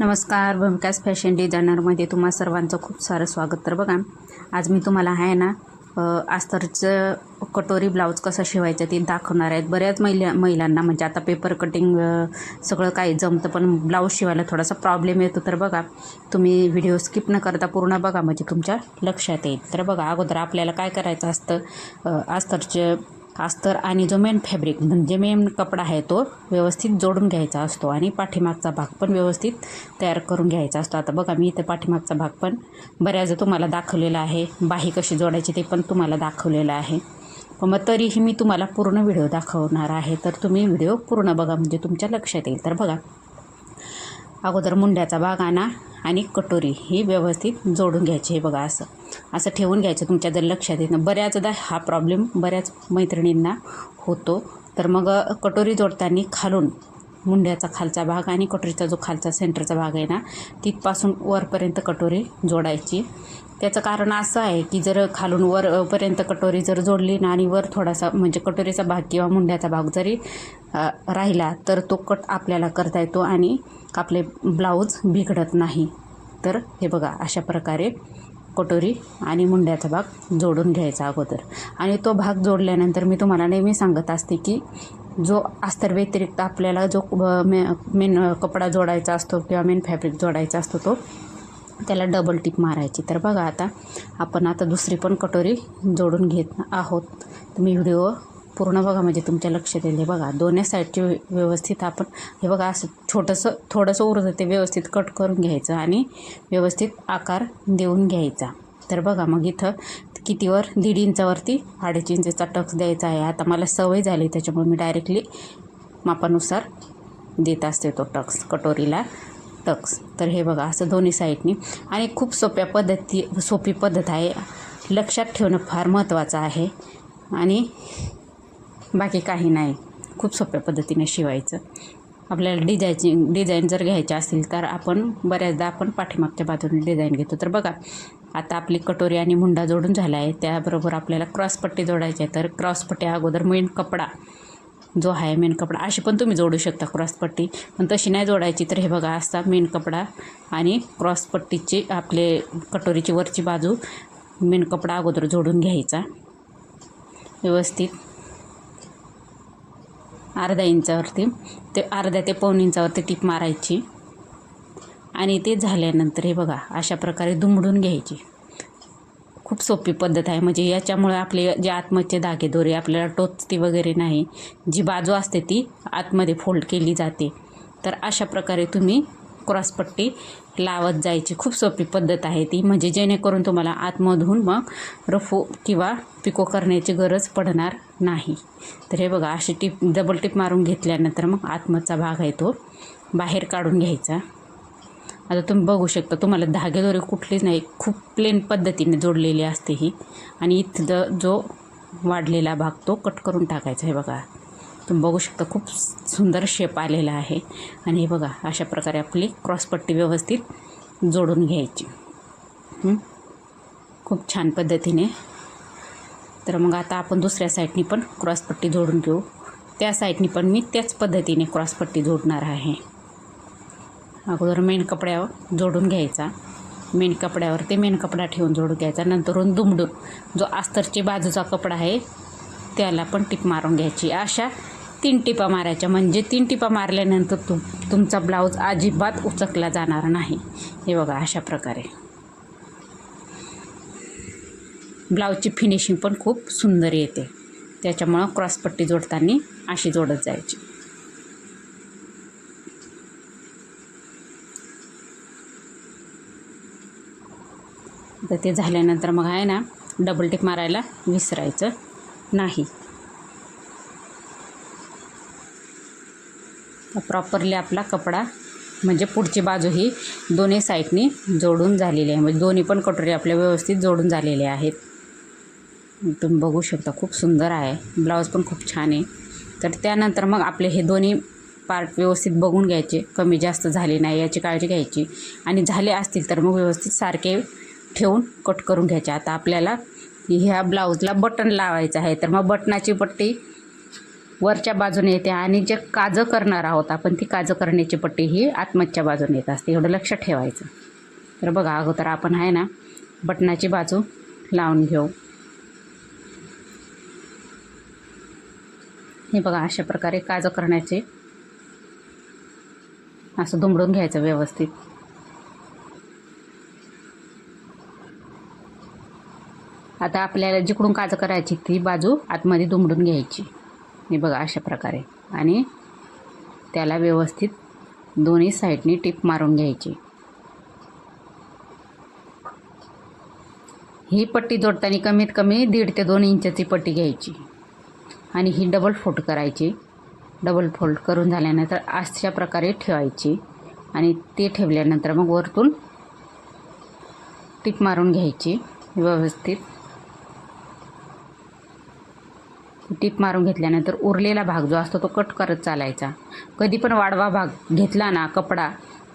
नमस्कार भूमिकास फॅशन डिझायनरमध्ये तुम्हा सर्वांचं खूप सारं स्वागत. तर बघा आज मी तुम्हाला आहे ना अस्तरचं कटोरी ब्लाऊज कसं शिवायचं ते दाखवणार आहेत. बऱ्याच महिला महिलांना म्हणजे आता पेपर कटिंग सगळं काही जमतं पण ब्लाऊज शिवायला थोडासा प्रॉब्लेम येतो. तर बघा तुम्ही व्हिडिओ स्किप न करता पूर्ण बघा म्हणजे तुमच्या लक्षात येईल. तर बघा अगोदर आपल्याला काय करायचं असतं अ, अस्तरचे अस्तर आणि जो मेन फॅब्रिक म्हणजे मेन कपडा आहे तो व्यवस्थित जोडून घ्यायचा असतो आणि पाठीमागचा भाग पण व्यवस्थित तयार करून घ्यायचा असतो. आता बघा मी इथे पाठीमागचा भाग पण बऱ्याच तुम्हाला दाखवलेला आहे. बाही कशी जोडायची ते पण तुम्हाला दाखवलेलं आहे. मग तरीही मी तुम्हाला पूर्ण व्हिडिओ दाखवणार आहे. तर तुम्ही व्हिडिओ पूर्ण बघा म्हणजे तुमच्या लक्षात येईल. तर बघा अगोदर मुंड्याचा भाग आणा आणि कटोरी ही व्यवस्थित जोडून घ्यायची हे बघा असं. असं ठेवून घ्यायचं तुमच्या जर लक्षात येत बऱ्याचदा हा प्रॉब्लेम बऱ्याच मैत्रिणींना होतो. तर मग कटोरी जोडताना खालून मुंड्याचा खालचा भाग आणि कटोरीचा जो खालचा सेंटरचा भाग आहे ना तिथपासून वरपर्यंत कटोरी जोडायची. त्याचं कारण असं आहे की जर खालून वरपर्यंत कटोरी जर जोडली ना आणि वर थोडासा म्हणजे कटोरीचा भाग किंवा मुंड्याचा भाग जरी राहिला तर तो कट आपल्याला करता येतो आणि आपले ब्लाऊज बिघडत नाही. तर हे बघा अशा प्रकारे कटोरी आणि मुंड्याचा भाग जोडून घ्यायचा अगोदर. आणि तो भाग जोडल्यानंतर मी तुम्हाला नेहमी सांगत असते की जो अस्तर व्यतिरिक्त आपल्याला जो मे मेन कपडा जोडायचा असतो किंवा मेन फॅब्रिक जोडायचा असतो तो त्याला डबल टिप मारायची. तर बघा आता आपण आता दुसरी पण कटोरी जोडून घेत आहोत. तुम्ही व्हिडिओ पूर्ण बघा म्हणजे तुमच्या लक्षात येईल. हे बघा दोन्ही साईडचे व्यवस्थित आपण हे बघा असं छोटंसं थोडंसं उरतं ते व्यवस्थित कट करून घ्यायचं आणि व्यवस्थित आकार देऊन घ्यायचा. तर बघा मग इथं कितीवर? दीड इंचावरती अडीच इंचचा टक्स द्यायचा आहे. आता मला सवय झाली त्याच्यामुळे मी डायरेक्टली मापानुसार देत असते तो टक्स कटोरीला टक्स तर हे बघा असं दोन्ही साईडनी आणि खूप सोप्या पद्धती सोपी पद्धत आहे. लक्षात ठेवणं फार महत्त्वाचं आहे. आणि बाकी काही नाही. खूप सोप्या पद्धतीने शिवायचं. आपल्याला डिझायची डिझाईन जर घ्यायचे असतील तर आपण बऱ्याचदा आपण पाठीमागच्या बाजूने डिझाईन घेतो. तर बघा आता आपली कटोरी आणि मुंडा जोडून झाला आहे त्याबरोबर आपल्याला क्रॉसपट्टी जोडायची आहे. तर क्रॉसपट्टी अगोदर मेन कपडा जो आहे मेन कपडा अशी पण तुम्ही जोडू शकता क्रॉसपट्टी पण तशी नाही जोडायची तर हे बघा असता मेन कपडा आणि क्रॉसपट्टीची आपले कटोरीची वरची बाजू मेन कपडा अगोदर जोडून घ्यायचा. व्यवस्थित. अर्धा इंचावरती ते अर्ध्या ते पाऊण इंचावरती टीप मारायची. आणि ते झाल्यानंतर हे बघा अशा प्रकारे दुमडून घ्यायची. खूप सोपी पद्धत आहे. म्हणजे याच्यामुळे आपले जे आतमधचे धागेदोरे आपल्याला टोचते वगैरे नाही. जी बाजू असते ती आतमध्ये फोल्ड केली जाते. तर अशा प्रकारे तुम्ही क्रॉसपट्टी लावत जायची. खूप सोपी पद्धत आहे ती. म्हणजे जेणेकरून तुम्हाला आतमधून मग रफू किंवा पिको करण्याची गरज पडणार नाही. तर हे बघा अशी टिप डबल टिप मारून घेतल्यानंतर मग आतमधचा भाग आहे तो बाहेर काढून घ्यायचा. आता तुम्ही बघू शकता तुम्हाला धागेदोरी कुठलीच नाही. खूप प्लेन पद्धतीने जोडलेली असते ही. आणि इथं जो वाढलेला भाग तो कट करून टाकायचा. आहे बघा. तुम्ही बघू शकता खूप सुंदर शेप आलेला आहे. आणि हे बघा अशा प्रकारे आपली क्रॉसपट्टी व्यवस्थित जोडून घ्यायची. खूप छान पद्धतीने. तर मग आता आपण दुसऱ्या साईडनी पण क्रॉसपट्टी जोडून घेऊ. त्या साईडनी पण मी त्याच पद्धतीने क्रॉसपट्टी जोडणार आहे. अगोदर मेन कपड्यावर जोडून घ्यायचा. मेन कपड्यावर ते मेन कपडा ठेवून जोडून घ्यायचा. नंतरून दुमडून जो अस्तरची बाजूचा कपडा आहे त्याला पण टिप मारून घ्यायची. अशा तीन टिपा मारायच्या. म्हणजे तीन टिपा मारल्यानंतर तुम तुमचा ब्लाऊज अजिबात उचकला जाणार नाही. हे बघा अशा प्रकारे. ब्लाऊजची फिनिशिंग पण खूप सुंदर येते. त्याच्यामुळं क्रॉसपट्टी जोडताना अशी जोडत जायची. तर ते झाल्यानंतर मग आहे ना डबल टिप मारायला विसरायचं नाही. प्रॉपरली आपला कपडा म्हणजे पुढची बाजू ही दोन्ही साईडनी जोडून झालेली आहे. म्हणजे दोन्ही पण कटोरी आपल्या व्यवस्थित जोडून झालेले आहेत. तुम्ही बघू शकता खूप सुंदर आहे. ब्लाऊज पण खूप छान आहे. तर त्यानंतर मग आपले हे दोन्ही पार्ट व्यवस्थित बघून घ्यायचे. कमी जास्त झाले नाही याची काळजी घ्यायची. आणि झाले असतील तर मग व्यवस्थित सारखे ठेवून कट करून घ्यायचे. आता आपल्याला ह्या ब्लाऊजला बटन लावायचं आहे. तर मग बटनाची पट्टी वरच्या बाजूने येते आणि जे काजं करणार आहोत आपण ती काजं करण्याची पट्टी ही आतमधच्या बाजूने येत असते. एवढं लक्ष ठेवायचं. तर बघा अगोदर आपण आहे ना बटनाची बाजू लावून घेऊ. हे बघा अशा प्रकारे काजं करण्याचे असं दुमडून घ्यायचं व्यवस्थित. आता आपल्याला जिकडून काजं करायची ती बाजू आतमध्ये दुमडून घ्यायची. हे बघा अशा प्रकारे. आणि त्याला व्यवस्थित दोन्ही साईडनी टीप मारून घ्यायची. ही पट्टी जोडताना कमीत कमी दीड ते दोन इंचाची पट्टी घ्यायची. आणि ही डबल फोल्ड करायची. डबल फोल्ड करून झाल्यानंतर अशा प्रकारे ठेवायची. आणि ते ठेवल्यानंतर मग वरतून टीप मारून घ्यायची. व्यवस्थित. टीप मारून घेतल्यानंतर उरलेला भाग जो असतो तो कट करत चालायचा. कधी पण वाढवा भाग घेतला ना कपडा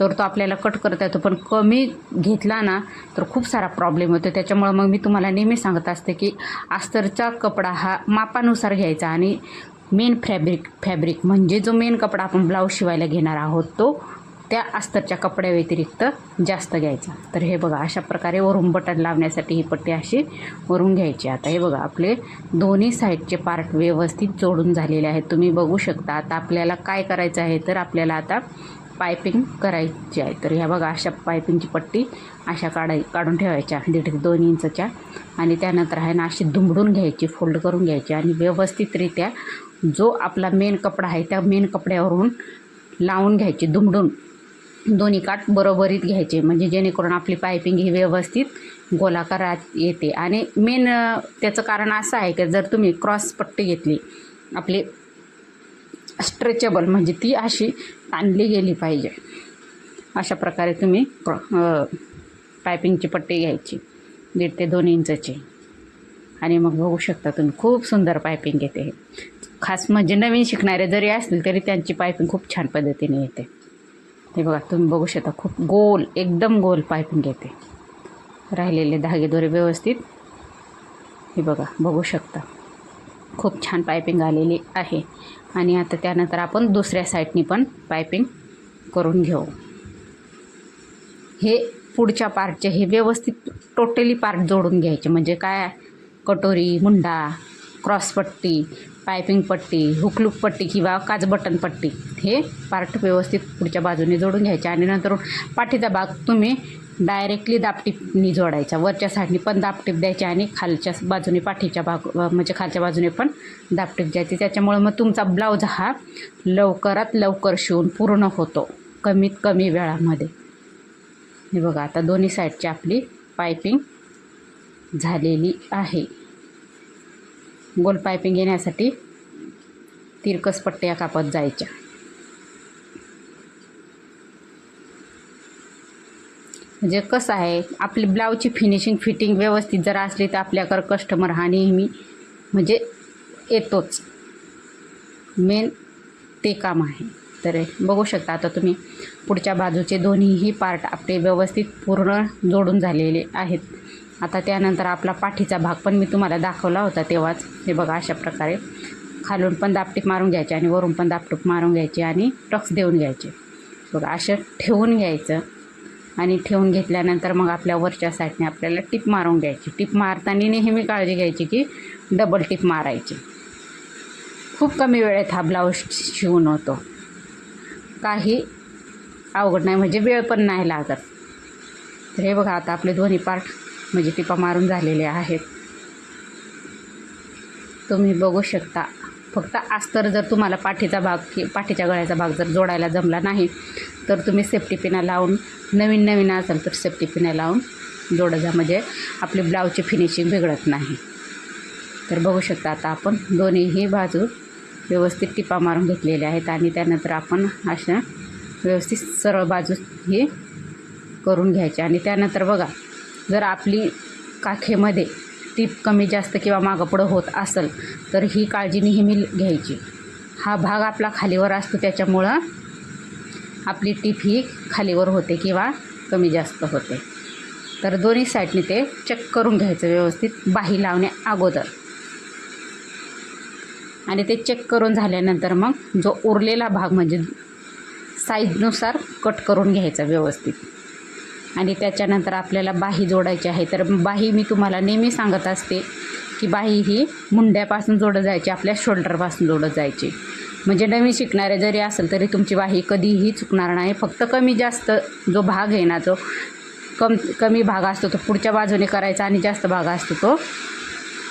तर तो आपल्याला कट करता येतो. पण कमी घेतला ना तर खूप सारा प्रॉब्लेम होतो. त्याच्यामुळं मग मी तुम्हाला नेहमी सांगत असते की अस्तरचा कपडा हा मापानुसार घ्यायचा आणि मेन फॅब्रिक फॅब्रिक म्हणजे जो मेन कपडा आपण ब्लाऊज शिवायला घेणार आहोत तो त्या अस्तरच्या कपड्याव्यतिरिक्त जास्त घ्यायचा. तर हे बघा अशा प्रकारे वरून बटन लावण्यासाठी ही पट्टी अशी वरून घ्यायची. आता हे बघा आपले दोन्ही साईडचे पार्ट व्यवस्थित जोडून झालेले आहेत. तुम्ही बघू शकता आता आपल्याला काय करायचं आहे तर आपल्याला आता पायपिंग करायची आहे. तर ह्या बघा अशा पायपिंगची पट्टी अशा काढाय काढून ठेवायच्या दीड ते दोन इंचच्या. आणि त्यानंतर आहे ना अशी दुमडून घ्यायची फोल्ड करून घ्यायची. आणि व्यवस्थितरित्या जो आपला मेन कपडा आहे त्या मेन कपड्यावरून लावून घ्यायची दुमडून. दोन्ही काठ बरोबरीत घ्यायचे. म्हणजे जेणेकरून आपली पायपिंग ही व्यवस्थित गोलाकारात येते. आणि मेन त्याचं कारण असं आहे की जर तुम्ही क्रॉस पट्टी घेतली आपली स्ट्रेचेबल म्हणजे ती अशी ताणली गेली पाहिजे. अशा प्रकारे तुम्ही क्रॉ पायपिंगची पट्टी घ्यायची. दीड ते दोन इंचची. आणि मग बघू शकता तुम्ही खूप सुंदर पायपिंग येते हे. खास म्हणजे नवीन शिकणारे जरी असतील तरी त्यांची पायपिंग खूप छान पद्धतीने येते. हे बघा तुम्ही बघू शकता खूप गोल एकदम गोल पायपिंग येते. राहिलेले धागेदोरे व्यवस्थित. हे बघा बघू शकता. खूप छान पायपिंग आलेली आहे. आणि आता त्यानंतर आपण दुसऱ्या साईडनी पण पायपिंग करून घेऊ. हे पुढच्या पार्टचे हे व्यवस्थित टोटली पार्ट जोडून घ्यायचे. म्हणजे काय? कटोरी मुंडा क्रॉसपट्टी पायपिंग पट्टी हुकलूक पट्टी किंवा काच बटन पट्टी हे पार्ट व्यवस्थित पुढच्या बाजूने जोडून घ्यायचे आणि नंतर पाठीचा भाग तुम्ही डायरेक्टली दापटीपनी जोडायचा. वरच्या साईडनी पण दापटीप द्यायची आणि खालच्या बाजूने पाठीच्या भाग म्हणजे खालच्या बाजूने पण दापटीप द्यायची. त्याच्यामुळं मग तुमचा ब्लाऊज हा लवकरात लवकर शिवून पूर्ण होतो कमीत कमी वेळामध्ये. हे बघा आता दोन्ही साईडची आपली पायपिंग झालेली आहे. गोल पायपिंग घेण्यासाठी तिरकस पट्ट्या कापत जायच्या. म्हणजे कसं आहे आपली ब्लाऊजची फिनिशिंग फिटिंग व्यवस्थित जर असली तर आपल्याकडं कस्टमर हा नेहमी म्हणजे येतोच. मेन ते काम आहे. तर बघू शकता आता तुम्ही पुढच्या बाजूचे दोन्हीही पार्ट आपले व्यवस्थित पूर्ण जोडून झालेले आहेत. आता त्यानंतर आपला पाठीचा भाग पण मी तुम्हाला दाखवला होता तेव्हाच. हे बघा अशा प्रकारे. खालून पण दापटीप मारून घ्यायचे आणि वरून पण दापटूप मारून घ्यायचे आणि टक्स देऊन घ्यायचे. बघा असं ठेवून घ्यायचं आणि ठेवून घेतल्यानंतर मग आपल्या वरच्या साईडने आपल्याला टिप मारून घ्यायची. टिप मारताना नेहमी काळजी घ्यायची की डबल टिप मारायची. खूप कमी वेळेत हा ब्लाऊज शिवून होतो. काही अवघड नाही म्हणजे वेळ पण नाही लागत. तर हे बघा आता आपले दोन्ही पार्ट म्हणजे टिपा मारून झालेले आहेत. तुम्ही बघू शकता. फक्त अस्तर जर तुम्हाला पाठीचा भाग की पाठीच्या गळ्याचा भाग जर जोडायला जमला नाही तर तुम्ही सेफ्टी पिना लावून नवीन नवीन असेल तर सेफ्टी पिना लावून जोडा जा. म्हणजे आपली ब्लाऊजची फिनिशिंग बिघडत नाही. तर बघू शकता आता आपण दोन्हीही बाजू व्यवस्थित टिपा मारून घेतलेल्या आहेत आणि त्यानंतर आपण अशा व्यवस्थित सरळ बाजू ही करून घ्यायची. आणि त्यानंतर बघा जर आपली काखेमध्ये टीप कमी जास्त किंवा मागंपुढं होत असेल तर ही काळजी नेहमी घ्यायची. हा भाग आपला खालीवर असतो त्याच्यामुळं आपली टीप ही खालीवर होते किंवा कमी जास्त होते. तर दोन्ही साईडने ते चेक करून घ्यायचं व्यवस्थित बाही लावण्या अगोदर. आणि ते चेक करून झाल्यानंतर मग जो उरलेला भाग म्हणजे साईजनुसार कट करून घ्यायचा व्यवस्थित. आणि त्याच्यानंतर आपल्याला बाही जोडायची आहे. तर बाही मी तुम्हाला नेहमी सांगत असते की बाही ही मुंड्यापासून जोडत जायची आपल्या शोल्डरपासून जोडत जायची. म्हणजे नवीन शिकणारे जरी असेल तरी तुमची बाही कधीही चुकणार नाही. फक्त कमी जास्त जो भाग आहे ना जो कम कमी भाग असतो तो पुढच्या बाजूने करायचा आणि जास्त भाग असतो तो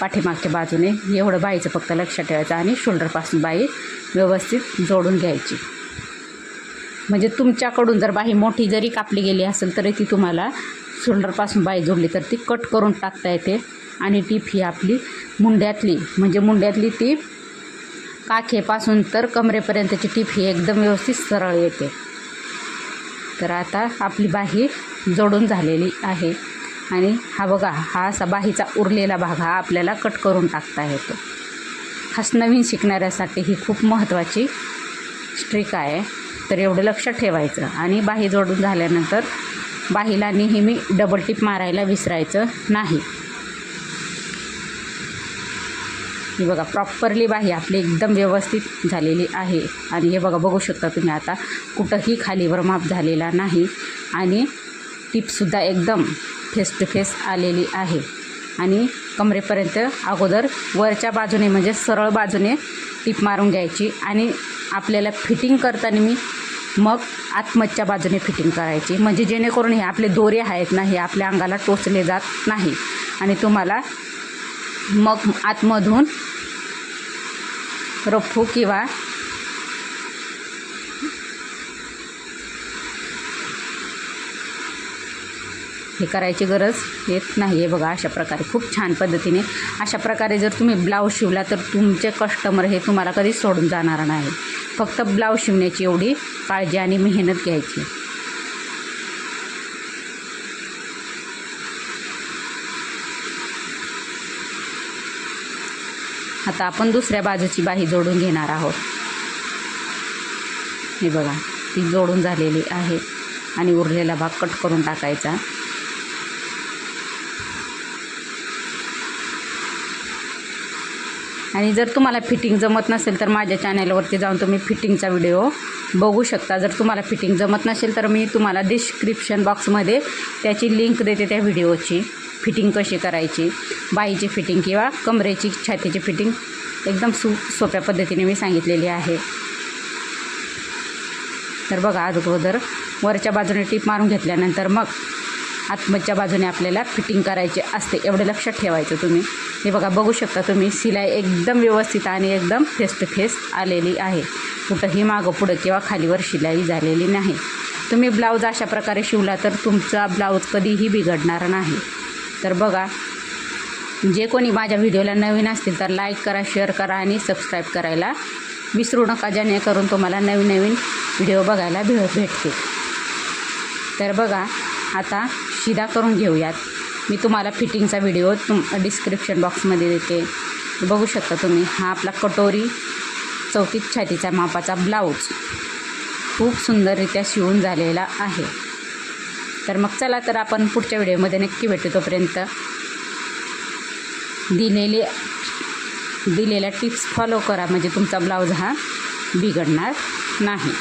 पाठीमागच्या बाजूने. एवढं बाईचं फक्त लक्षात ठेवायचं आणि शोल्डरपासून बाई व्यवस्थित जोडून घ्यायची. म्हणजे तुमच्याकडून जर बाही मोठी जरी कापली गेली असेल तरी ती तुम्हाला शोल्डरपासून बाई जोडली तर ती कट करून टाकता येते. आणि टीप ही आपली मुंड्यातली म्हणजे मुंड्यातली ती काखेपासून तर कमरेपर्यंतची टीप ही एकदम व्यवस्थित सरळ येते. तर आता आपली बाही जोडून झालेली आहे. आणि हा बघा हा असा बाहीचा उरलेला भाग हा आपल्याला कट करून टाकता येतो. हाच नवीन शिकणाऱ्यासाठी ही खूप महत्त्वाची स्ट्रिक आहे. तर एवढं लक्षात ठेवायचं. आणि बाही जोडून झाल्यानंतर बाहीला नेहमी डबल टिप मारायला विसरायचं नाही. ही बघा प्रॉपरली बाही आपली एकदम व्यवस्थित झालेली आहे. आणि हे बघा बघू शकता तुम्ही आता कुठंही खालीवर माप झालेला नाही. आणि टिपसुद्धा एकदम फेस टू फेस आलेली आहे. आणि कमरेपर्यंत अगोदर वरच्या बाजूने म्हणजे सरळ बाजूने टीप मारून घ्यायची आणि आपल्याला फिटिंग करताना मी मग आतमधच्या बाजूने फिटिंग करायची. म्हणजे जेणेकरून हे आपले दोरे आहेत ना हे आपल्या अंगाला टोचले जात नाही. आणि तुम्हाला मग आतमधून रफ्फू किंवा हे करायची गरज येत नाही. आहे बघा अशा प्रकारे खूप छान पद्धतीने. अशा प्रकारे जर तुम्ही ब्लाऊज शिवला तर तुमचे कस्टमर हे तुम्हाला कधीच सोडून जाणार नाही. फक्त ब्लाऊज शिवण्याची एवढी काळजी आणि मेहनत घ्यायची. आता आपण दुसऱ्या बाजूची बाही जोडून घेणार आहोत. हे बघा ती जोडून झालेली आहे आणि उरलेला भाग कट करून टाकायचा. आणि जर तुम्हाला फिटिंग जमत नसेल तर माझ्या चॅनलवरती जाऊन तुम्ही फिटिंगचा व्हिडिओ बघू शकता. जर तुम्हाला फिटिंग जमत नसेल तर मी तुम्हाला डिस्क्रिप्शन बॉक्समध्ये त्याची लिंक देते त्या व्हिडिओची फिटिंग कशी करायची बाईची फिटिंग किंवा कमरेची छातीची फिटिंग एकदम सु सोप्या पद्धतीने मी सांगितलेली आहे. तर बघा अगोदर वरच्या बाजूने टीप मारून घेतल्यानंतर मग आतमधच्या बाजूने आपल्याला फिटिंग करायची असते एवढं लक्षात ठेवायचं तुम्ही. हे बघा बघू शकता तुम्ही शिलाई एकदम व्यवस्थित आणि एकदम फेस टू फेस आलेली आहे. कुठंही मागं पुढं किंवा खालीवर शिलाई झालेली नाही. तुम्ही ब्लाऊज अशा प्रकारे शिवला तर तुमचा ब्लाऊज कधीही बिघडणार नाही. तर बघा जे कोणी माझ्या व्हिडिओला नवीन असतील तर लाईक करा शेअर करा आणि सबस्क्राईब करायला विसरू नका जेणेकरून तुम्हाला नवीन नवीन व्हिडिओ बघायला भेट भेटतील. तर बघा आता शिदा करून घेऊयात. मी तुम्हाला फिटिंगचा व्हिडिओ तुम डिस्क्रिप्शन बॉक्समध्ये देते. बघू शकता तुम्ही हा आपला कटोरी चौथीत छातीचा मापाचा ब्लाऊज. खूप सुंदररित्या शिवून झालेला आहे. तर मग चला तर आपण पुढच्या व्हिडिओमध्ये नक्की भेटू तोपर्यंत. दिलेले दिलेल्या टिप्स फॉलो करा. म्हणजे तुमचा ब्लाऊज हा बिघडणार नाही.